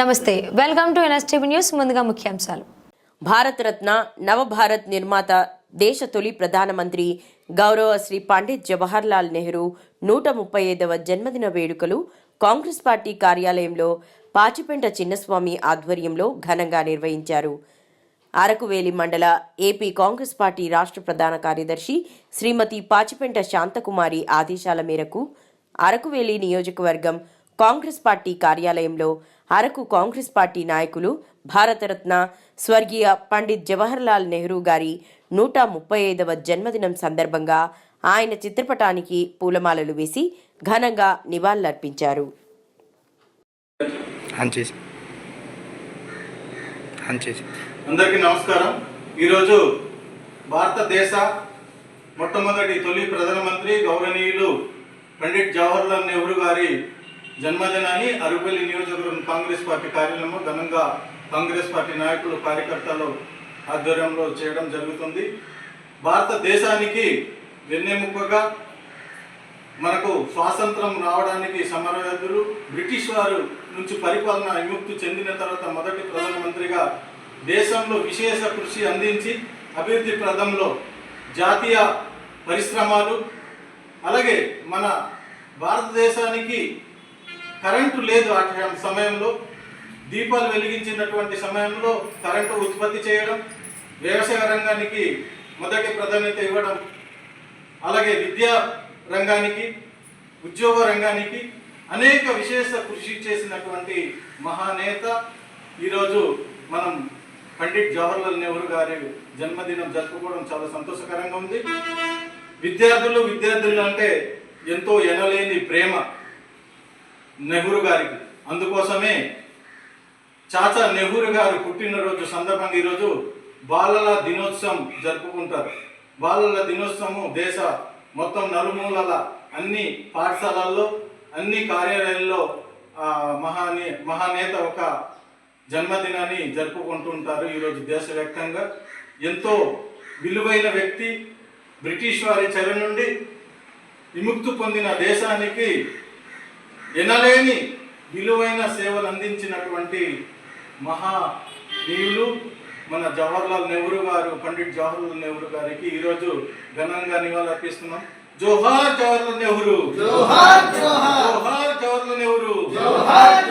నమస్తే welcome to NSTV news ముందుగా ముఖ్యాంశాలు. భారతరత్న నవభారత్ నిర్మాత దేశ తొలి ప్రధానమంత్రి గౌరవ శ్రీ పండిత్ జవహర్లాల్ నెహ్రూ నూట ముప్పై ఐదవ జన్మదిన వేడుకలు కాంగ్రెస్ పార్టీ కార్యాలయంలో పాచిపెంట చిన్నస్వామి ఆధ్వర్యంలో ఘనంగా నిర్వహించారు. అరకువేలి మండల ఏపీ కాంగ్రెస్ పార్టీ రాష్ట్ర ప్రధాన కార్యదర్శి శ్రీమతి పాచిపెంట శాంతకుమారి ఆదేశాల మేరకు అరకువేలి నియోజకవర్గం కాంగ్రెస్ పార్టీ కార్యాలయంలో అరకు కాంగ్రెస్ పార్టీ నాయకులు భారతరత్న స్వర్గీయ పండిత్ జవహర్లాల్ నెహ్రూ గారి నూట ముప్పై ఐదవ జన్మదినం సందర్భంగా ఆయన చిత్రపటానికి పూలమాలలు వేసి ఘనంగా నివాళులర్పించారు. అందరికీ నమస్కారం. ఈరోజు భారతదేశ మొట్టమొదటి తొలి ప్రధానమంత్రి గౌరవనీయులు పండిట్ జవహర్లాల్ నెహ్రూ గారి జన్మదినాన్ని అరుపల్లి నియోజకవర్గం కాంగ్రెస్ పార్టీ కార్యాలయంలో ఘనంగా కాంగ్రెస్ పార్టీ నాయకులు కార్యకర్తలు ఆధ్వర్యంలో చేయడం జరుగుతుంది. భారతదేశానికి వెన్నెముకగా మనకు స్వాతంత్రం రావడానికి సమరయోధులు బ్రిటిష్ వారు నుంచి పరిపాలన విముక్తి చెందిన తర్వాత మొదటి ప్రధానమంత్రిగా దేశంలో విశేష కృషి అందించి అభివృద్ధి ప్రదంలో జాతీయ పరిశ్రమలు అలాగే మన భారతదేశానికి కరెంటు లేదు ఆ సమయంలో. దీపాలు వెలిగించినటువంటి సమయంలో కరెంటు ఉత్పత్తి చేయడం వ్యవసాయ రంగానికి మొదటి ప్రాధాన్యత ఇవ్వడం అలాగే విద్యా రంగానికి ఉద్యోగ రంగానికి అనేక విశేష కృషి చేసినటువంటి మహానేత. ఈరోజు మనం పండిట్ జవహర్లాల్ నెహ్రూ గారి జన్మదినం జరుపుకోవడం చాలా సంతోషకరంగా ఉంది. విద్యార్థులు విద్యార్థులు అంటే ఎంతో ఎనలేని ప్రేమ. నెహ్రూ గారికి. అందుకోసమే చాచా నెహ్రూ గారు పుట్టినరోజు సందర్భంగా ఈరోజు బాలల దినోత్సవం జరుపుకుంటారు. బాలల దినోత్సవం దేశ మొత్తం నలుమూలల అన్ని పాఠశాలల్లో అన్ని కార్యాలయాల్లో మహానే మహానేత ఒక జన్మదినాన్ని జరుపుకుంటుంటారు ఈరోజు దేశవ్యాప్తంగా. ఎంతో విలువైన వ్యక్తి బ్రిటిష్ వారి చెర నుండి విముక్తి పొందిన దేశానికి ఎనలేని విలువైన సేవలు అందించినటువంటి మహానీయులు మన జవహర్లాల్ నెహ్రూ గారు పండిట్ జవహర్లాల్ నెహ్రూ గారికి ఈరోజు ఘనంగా నివాళులర్పిస్తున్నాం జోహార్ జవహర్లాల్ నెహ్రూ! జోహార్ జోహార్ జవహర్లాల్ నెహ్రూ! నెహ్రూ